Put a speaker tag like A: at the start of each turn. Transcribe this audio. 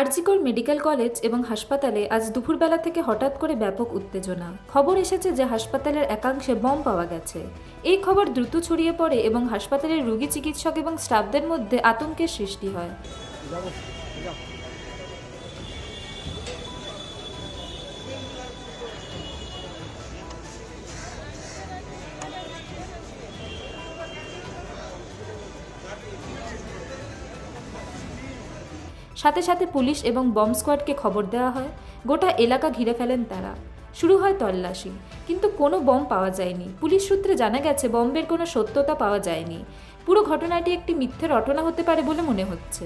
A: RG Kar medical college এবং হাসপাতালে আজ দুপুরবেলা থেকে হঠাৎ করে ব্যাপক উত্তেজনা। খবর এসেছে যে হাসপাতালের একাংশে বম পাওয়া গেছে। এই খবর দ্রুত ছড়িয়ে পড়ে এবং হাসপাতালের রোগী চিকিৎসক এবং স্টাফদের মধ্যে আতঙ্কের সৃষ্টি হয়। সাথে সাথে পুলিশ এবং বম স্কোয়াডকে খবর দেওয়া হয়। গোটা এলাকা ঘিরে ফেলেন তারা। শুরু হয় তল্লাশি, কিন্তু কোনো বম পাওয়া যায়নি। পুলিশ সূত্রে জানা গেছে, বম্বের কোনো সত্যতা পাওয়া যায়নি। পুরো ঘটনাটি একটি মিথ্যে রটনা হতে পারে বলে মনে হচ্ছে।